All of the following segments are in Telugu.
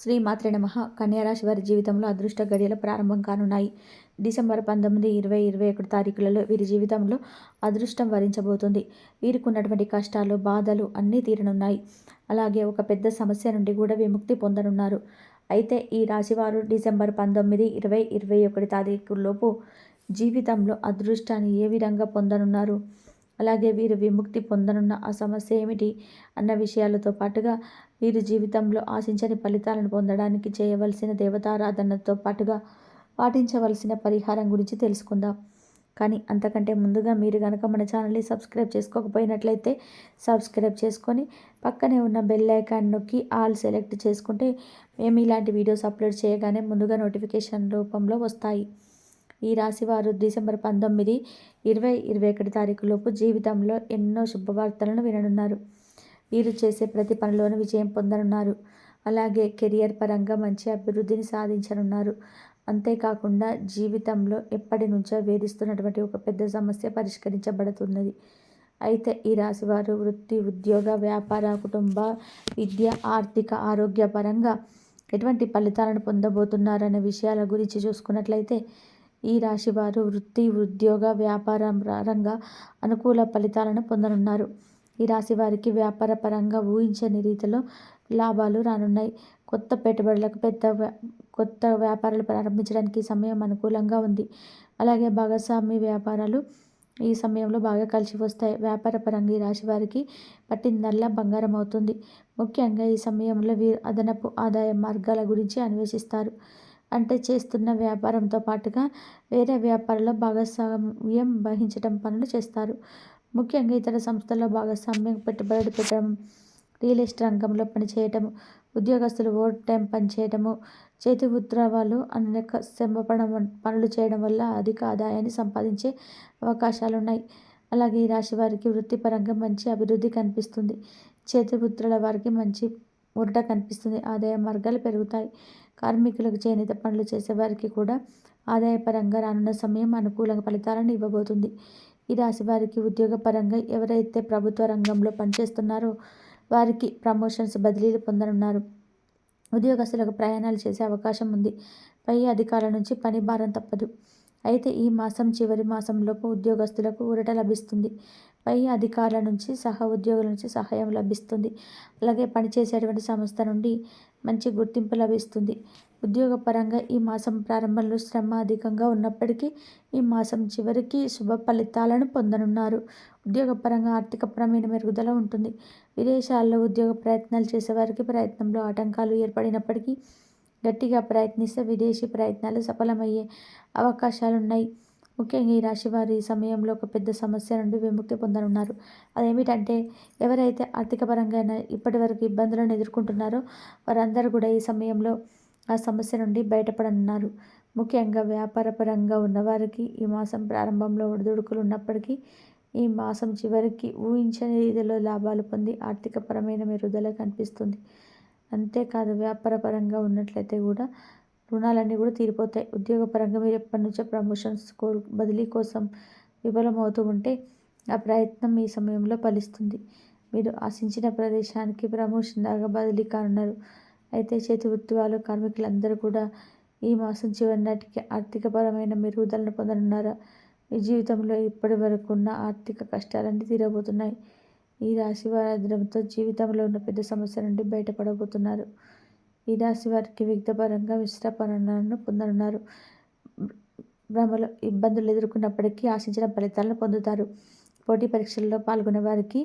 శ్రీ మాత్రే నమ కన్యారాశి వారి జీవితంలో అదృష్ట గడియలు ప్రారంభం కానున్నాయి. డిసెంబర్ పంతొమ్మిది ఇరవై ఇరవై ఒకటి తారీఖులలో వీరి జీవితంలో అదృష్టం వరించబోతుంది. వీరికి ఉన్నటువంటి కష్టాలు బాధలు అన్నీ తీరనున్నాయి. అలాగే ఒక పెద్ద సమస్య నుండి కూడా విముక్తి పొందనున్నారు. అయితే ఈ రాశివారు డిసెంబర్ పంతొమ్మిది ఇరవై ఇరవై ఒకటి తారీఖులోపు జీవితంలో అదృష్టాన్ని ఏ విధంగా పొందనున్నారు? అలాగే వీరు విముక్తి పొందనున్న ఆ సమస్య ఏమిటి అన్న విషయాలతో పాటుగా వీరి జీవితంలో ఆశించని ఫలితాలను పొందడానికి చేయవలసిన దేవతారాధనతో పాటుగా పాటించవలసిన పరిహారం గురించి తెలుసుకుందాం. కానీ అంతకంటే ముందుగా మీరు కనుక మన ఛానల్ని సబ్స్క్రైబ్ చేసుకోకపోయినట్లయితే సబ్స్క్రైబ్ చేసుకొని పక్కనే ఉన్న బెల్ ఐకాన్ నొక్కి ఆల్ సెలెక్ట్ చేసుకుంటే మేము ఇలాంటి వీడియోస్ అప్లోడ్ చేయగానే ముందుగా నోటిఫికేషన్ రూపంలో వస్తాయి. ఈ రాశివారు డిసెంబర్ పంతొమ్మిది ఇరవై ఇరవై ఒకటి తారీఖులోపు జీవితంలో ఎన్నో శుభవార్తలను విననున్నారు. వీరు చేసే ప్రతి పనిలోనూ విజయం పొందనున్నారు. అలాగే కెరియర్ పరంగా మంచి అభివృద్ధిని సాధించనున్నారు. అంతేకాకుండా జీవితంలో ఎప్పటి నుంచో వేధిస్తున్నటువంటి ఒక పెద్ద సమస్య పరిష్కరించబడుతున్నది. అయితే ఈ రాశివారు వృత్తి ఉద్యోగ వ్యాపార కుటుంబ విద్య ఆర్థిక ఆరోగ్యపరంగా ఎటువంటి ఫలితాలను పొందబోతున్నారనే విషయాల గురించి చూసుకున్నట్లయితే ఈ రాశివారు వృత్తి ఉద్యోగ వ్యాపార పరంగా అనుకూల ఫలితాలను పొందనున్నారు. ఈ రాశి వారికి వ్యాపార పరంగా ఊహించని రీతిలో లాభాలు రానున్నాయి. కొత్త పెట్టుబడులకు పెద్ద కొత్త వ్యాపారాలు ప్రారంభించడానికి సమయం అనుకూలంగా ఉంది. అలాగే భాగస్వామి వ్యాపారాలు ఈ సమయంలో బాగా కలిసి వస్తాయి. వ్యాపార పరంగా ఈ రాశి వారికి పట్టిందల్లా బంగారం అవుతుంది. ముఖ్యంగా ఈ సమయంలో వీరు అదనపు ఆదాయ మార్గాల గురించి అన్వేషిస్తారు. అంటే చేస్తున్న వ్యాపారంతో పాటుగా వేరే వ్యాపారంలో భాగస్వామ్యం వహించడం పనులు చేస్తారు. ముఖ్యంగా ఇతర సంస్థల్లో భాగస్వామ్యం పెట్టుబడి పెట్టడం రియల్ ఎస్టేట్ రంగంలో పనిచేయటము ఉద్యోగస్తులు ఓవర్ టైం పనిచేయటము చేతి ఉద్రవాలు అనేక శ్రమపడం పనులు చేయడం వల్ల అధిక ఆదాయాన్ని సంపాదించే అవకాశాలు ఉన్నాయి అలాగే ఈ రాశి వారికి వృత్తిపరంగా మంచి అభివృద్ధి కనిపిస్తుంది. చేతి వృత్తుల వారికి మంచి ఉరట కనిపిస్తుంది. ఆదాయ మార్గాలు పెరుగుతాయి. కార్మికులకు చేనేత పనులు చేసేవారికి కూడా ఆదాయపరంగా రానున్న సమయం అనుకూల ఫలితాలను ఇవ్వబోతుంది. ఈ రాశి వారికి ఉద్యోగపరంగా ఎవరైతే ప్రభుత్వ రంగంలో పనిచేస్తున్నారో వారికి ప్రమోషన్స్ బదిలీలు పొందనున్నారు. ఉద్యోగస్తులకు ప్రయాణాలు చేసే అవకాశం ఉంది. పై అధికారుల నుంచి పని భారం తప్పదు. అయితే ఈ మాసం చివరి మాసంలోపు ఉద్యోగస్తులకు ఊరట లభిస్తుంది. పై అధికారుల నుంచి సహ ఉద్యోగుల నుంచి సహాయం లభిస్తుంది. అలాగే పనిచేసేటువంటి సంస్థ నుండి మంచి గుర్తింపు లభిస్తుంది. ఉద్యోగపరంగా ఈ మాసం ప్రారంభంలో శ్రమ అధికంగా ఉన్నప్పటికీ ఈ మాసం చివరికి శుభ ఫలితాలను పొందనున్నారు. ఉద్యోగపరంగా ఆర్థికపరమైన మెరుగుదల ఉంటుంది. విదేశాల్లో ఉద్యోగ ప్రయత్నాలు చేసేవారికి ప్రయత్నంలో ఆటంకాలు ఏర్పడినప్పటికీ గట్టిగా ప్రయత్నిస్తే విదేశీ ప్రయత్నాలు సఫలమయ్యే అవకాశాలున్నాయి. ముఖ్యంగా ఈ రాశి వారి ఈ సమయంలో ఒక పెద్ద సమస్య నుండి విముక్తి పొందనున్నారు. అదేమిటంటే ఎవరైతే ఆర్థిక పరంగా ఇప్పటి వరకు ఇబ్బందులను ఎదుర్కొంటున్నారో వారందరూ కూడా ఈ సమయంలో ఆ సమస్య నుండి బయటపడనున్నారు. ముఖ్యంగా వ్యాపారపరంగా ఉన్నవారికి ఈ మాసం ప్రారంభంలో ఒడిదుడుకులు ఉన్నప్పటికీ ఈ మాసం చివరికి ఊహించని రీతిలో లాభాలు పొంది ఆర్థికపరమైన మెరుగుదల కనిపిస్తుంది. అంతేకాదు వ్యాపారపరంగా ఉన్నట్లయితే కూడా రుణాలన్నీ కూడా తీరిపోతాయి. ఉద్యోగపరంగా మీరు ఎప్పటి నుంచో ప్రమోషన్స్ కోరు బదిలీ కోసం విఫలమవుతూ ఉంటే ఆ ప్రయత్నం ఈ సమయంలో ఫలిస్తుంది. మీరు ఆశించిన ప్రదేశానికి ప్రమోషన్ దాకా బదిలీ కానున్నారు. అయితే చేతి వృత్తివాళ్ళు కార్మికులందరూ కూడా ఈ మాసం చివరి నాటికి ఆర్థికపరమైన మెరుగుదలను పొందనున్నారా? మీ జీవితంలో ఇప్పటి వరకు ఉన్న ఆర్థిక కష్టాలన్నీ తీరబోతున్నాయి. ఈ రాశి వారి జీవితంలో ఉన్న పెద్ద సమస్య నుండి బయటపడబోతున్నారు. ఈ రాశి వారికి విఘ్నపరంగా మిశ్ర పరణాలను పొందనున్నారు. భ్రమలు ఇబ్బందులు ఎదుర్కొన్నప్పటికీ ఆశించిన ఫలితాలను పొందుతారు. పోటీ పరీక్షల్లో పాల్గొనే వారికి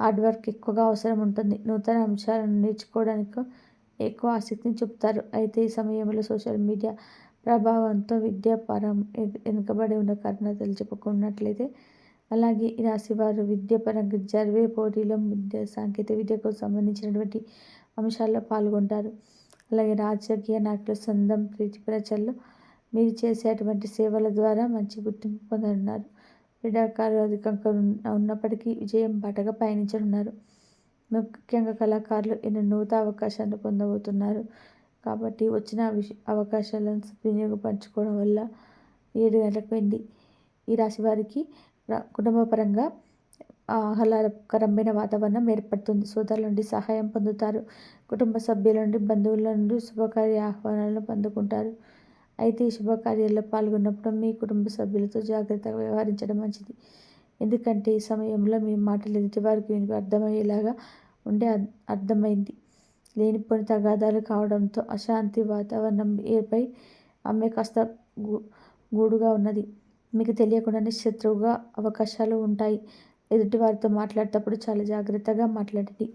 హార్డ్ వర్క్ ఎక్కువగా అవసరం ఉంటుంది. నూతన అంశాలను నేర్చుకోవడానికి ఎక్కువ ఆసక్తిని చూపుతారు. అయితే ఈ సమయంలో సోషల్ మీడియా ప్రభావంతో విద్యాపరం వెనుకబడి ఉన్న కారణాలు చెప్పుకున్నట్లయితే అలాగే ఈ రాశి వారు విద్యాపరంగా జరిగే పోటీలో విద్య సాంకేతిక విద్యకు సంబంధించినటువంటి అంశాల్లో పాల్గొంటారు. అలాగే రాజకీయ నాయకుల సొంతం ప్రీతి ప్రజల్లో మీరు చేసేటువంటి సేవల ద్వారా మంచి గుర్తింపు పొందనున్నారు. క్రీడాకారులు అధికంగా ఉన్నప్పటికీ విజయం బాటగా పయనించనున్నారు. ముఖ్యంగా కళాకారులు ఎన్నో నూతన అవకాశాలు పొందబోతున్నారు. కాబట్టి వచ్చిన అవకాశాలను వినియోగపరచుకోవడం వల్ల ఏడు గంటలకు వెళ్ళి ఈ రాశి వారికి కుటుంబపరంగా ఆహ్లాదకరమైన వాతావరణం ఏర్పడుతుంది. సోదరుల నుండి సహాయం పొందుతారు. కుటుంబ సభ్యుల నుండి బంధువుల నుండి శుభకార్య ఆహ్వానాలను పొందుకుంటారు. అయితే ఈ శుభకార్యాల్లో పాల్గొన్నప్పుడు మీ కుటుంబ సభ్యులతో జాగ్రత్తగా వ్యవహరించడం మంచిది. ఎందుకంటే ఈ సమయంలో మీ మాటలు ఎదుటివారికి విని అర్థమయ్యేలాగా ఉండే అర్థమైంది. లేనిపోని తగాదాలు కావడంతో అశాంతి వాతావరణం ఏపై ఆమె కాస్త గూడుగా ఉన్నది. మీకు తెలియకుండానే శత్రువుగా అవకాశాలు ఉంటాయి. ఎదుటివారితో మాట్లాడేటప్పుడు చాలా జాగ్రత్తగా మాట్లాడండి.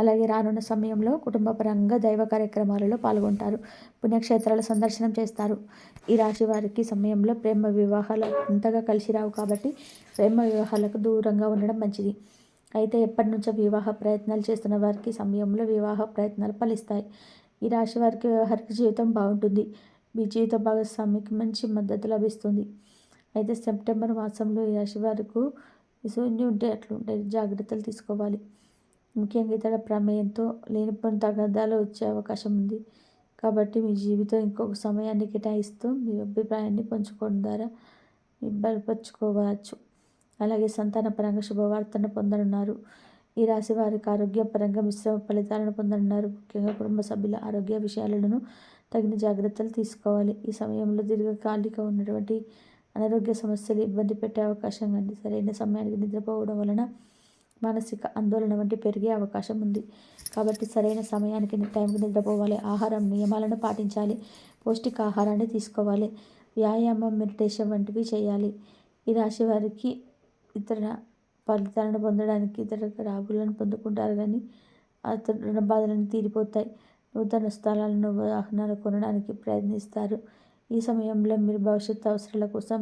అలాగే రానున్న సమయంలో కుటుంబపరంగా దైవ కార్యక్రమాలలో పాల్గొంటారు. పుణ్యక్షేత్రాల సందర్శనం చేస్తారు. ఈ రాశి వారికి సమయంలో ప్రేమ వివాహాలు అంతగా కలిసి రావు కాబట్టి ప్రేమ వివాహాలకు దూరంగా ఉండడం మంచిది. అయితే ఎప్పటి నుంచో వివాహ ప్రయత్నాలు చేస్తున్న వారికి సమయంలో వివాహ ప్రయత్నాలు ఫలిస్తాయి. ఈ రాశి వారికి వ్యవహారిక జీవితం బాగుంటుంది. మీ జీవిత భాగస్వామికి మంచి మద్దతు లభిస్తుంది. అయితే సెప్టెంబర్ మాసంలో ఈ రాశి వారికి శూన్యం ఉంటే అట్లుంటాయి జాగ్రత్తలు తీసుకోవాలి. ముఖ్యంగా ఇతర ప్రమేయంతో లేనిపోని తగాదాలు వచ్చే అవకాశం ఉంది. కాబట్టి మీ జీవితం ఇంకొక సమయాన్ని కేటాయిస్తూ మీ అభిప్రాయాన్ని పంచుకోవడం ద్వారా బలపరుచుకోవచ్చు. అలాగే సంతానపరంగా శుభవార్తను పొందనున్నారు. ఈ రాశి వారికి ఆరోగ్యపరంగా మిశ్రమ ఫలితాలను పొందనున్నారు. ముఖ్యంగా కుటుంబ సభ్యుల ఆరోగ్య విషయాలను తగిన జాగ్రత్తలు తీసుకోవాలి. ఈ సమయంలో దీర్ఘకాలిక ఉన్నటువంటి అనారోగ్య సమస్యలు ఇబ్బంది పెట్టే అవకాశం ఉంది. సరైన సమయానికి నిద్రపోవడం వలన మానసిక ఆందోళన వంటి పెరిగే అవకాశం ఉంది. కాబట్టి సరైన సమయానికి టైంకి నిద్రపోవాలి. ఆహారం నియమాలను పాటించాలి. పౌష్టిక ఆహారాన్ని తీసుకోవాలి. వ్యాయామం మెడిటేషన్ వంటివి చేయాలి. ఈ రాశి వారికి ఇతర ఫలితాలను పొందడానికి ఇతర రాబులను పొందుకుంటారు కానీ రుణ బాధలను తీరిపోతాయి. నూతన స్థలాలను వాహనాలు కొనడానికి ప్రయత్నిస్తారు. ఈ సమయంలో మీరు భవిష్యత్తు అవసరాల కోసం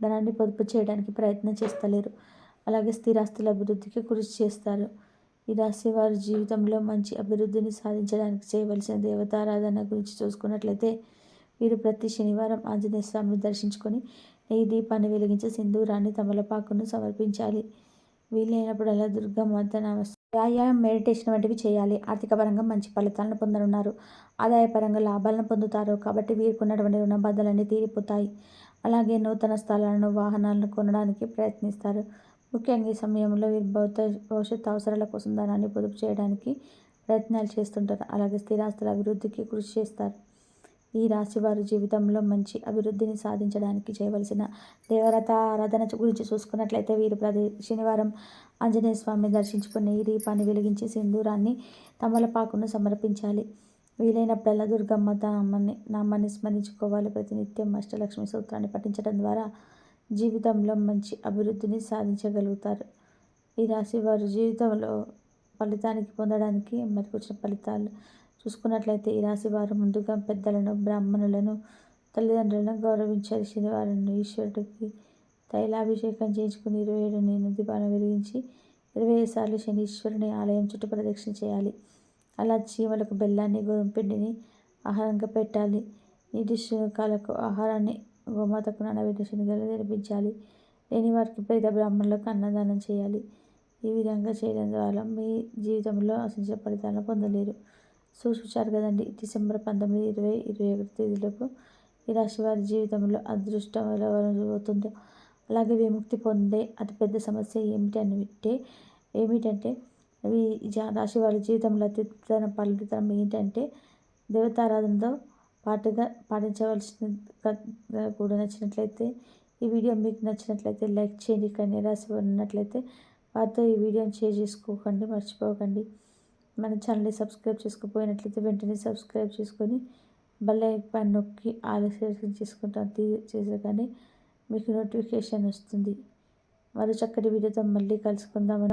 ధనాన్ని పొదుపు చేయడానికి ప్రయత్నం చేస్తలేరు. అలాగే స్థిరాస్తుల అభివృద్ధికి కృషి చేస్తారు. ఈ రాశి వారి జీవితంలో మంచి అభివృద్ధిని సాధించడానికి చేయవలసిన దేవతారాధన గురించి చూసుకున్నట్లయితే వీరు ప్రతి శనివారం ఆంజనేయ స్వామిని దర్శించుకొని నెయ్యి దీపాన్ని వెలిగించి సింధూరాన్ని తమలపాకును సమర్పించాలి. వీలైనప్పుడల్లా దుర్గామాత నమస్ వ్యాయామం మెడిటేషన్ వంటివి చేయాలి. ఆర్థిక పరంగా మంచి ఫలితాలను పొందనున్నారు. ఆదాయపరంగా లాభాలను పొందుతారు కాబట్టి వీరుకున్నటువంటి రుణ బాధలన్నీ తీరిపోతాయి. అలాగే నూతన స్థలాలను వాహనాలను కొనడానికి ప్రయత్నిస్తారు. ముఖ్యంగా ఈ సమయంలో వీరు భౌత భవిష్యత్తు అవసరాల కోసం ధనాన్ని పొదుపు చేయడానికి ప్రయత్నాలు చేస్తుంటారు. అలాగే స్థిరాస్తుల అభివృద్ధికి కృషి చేస్తారు. ఈ రాశి వారి జీవితంలో మంచి అభివృద్ధిని సాధించడానికి చేయవలసిన దేవరత ఆరాధన గురించి చూసుకున్నట్లయితే వీరు ప్రతి శనివారం ఆంజనేయ స్వామిని దర్శించుకుని ఈ దీపాన్ని వెలిగించి సింధూరాన్ని తమలపాకును సమర్పించాలి. వీలైనప్పుడల్లా దుర్గమ్మ నామాన్ని నామాన్ని స్మరించుకోవాలి. ప్రతినిత్యం అష్టలక్ష్మి సూత్రాన్ని పఠించడం ద్వారా జీవితంలో మంచి అభివృద్ధిని సాధించగలుగుతారు. ఈ రాశి వారు జీవితంలో ఫలితానికి పొందడానికి మరి వచ్చిన ఫలితాలు చూసుకున్నట్లయితే ఈ రాశి వారు ముందుగా పెద్దలను బ్రాహ్మణులను తల్లిదండ్రులను గౌరవించాలి. శనివారం ఈశ్వరుడికి తైలాభిషేకం చేయించుకుని ఇరవై ఏడు నేను దీపాన్ని వెలిగించి ఇరవై ఐదు సార్లు శనీశ్వరుని ఆలయం చుట్టూ ప్రదక్షిణ చేయాలి. అలా చీమలకు బెల్లాన్ని గోధుమ పిండిని ఆహారంగా పెట్టాలి. నీటి శునకాలకు ఆహారాన్ని గోమాతకు నానబెట్టి శనగలు తినిపించాలి. లేని వారికి పేద బ్రాహ్మణులకు అన్నదానం చేయాలి. ఈ విధంగా చేయడం ద్వారా మీ జీవితంలో ఆశించిన ఫలితాలను పొందలేరు. సో చూశారు కదండి డిసెంబర్ పంతొమ్మిది ఇరవై ఇరవై ఒకటి తేదీలకు ఈ రాశి వారి జీవితంలో అదృష్టం ఎలా జరుగుతుందో అలాగే విముక్తి పొందే అతిపెద్ద సమస్య ఏమిటి అని ఏమిటంటే ఈ రాశి వారి జీవితంలో అత్యుత్తమ ఫలితం ఏంటంటే దేవతారాధనతో పాటుగా పాటించవలసిన కూడా నచ్చినట్లయితే ఈ వీడియో మీకు నచ్చినట్లయితే లైక్ చేయండి. కానీ రాసి ఉన్నట్లయితే వారితో ఈ వీడియోని షేర్ చేసుకోకండి మర్చిపోకండి. మన ఛానల్ని సబ్స్క్రైబ్ చేసుకోపోయినట్లయితే వెంటనే సబ్స్క్రైబ్ చేసుకొని బెల్ పైన నొక్కి ఆలస్యం చేసుకుంటాం చేసే కానీ మీకు నోటిఫికేషన్ వస్తుంది. మరో చక్కటి వీడియోతో మళ్ళీ కలుసుకుందామని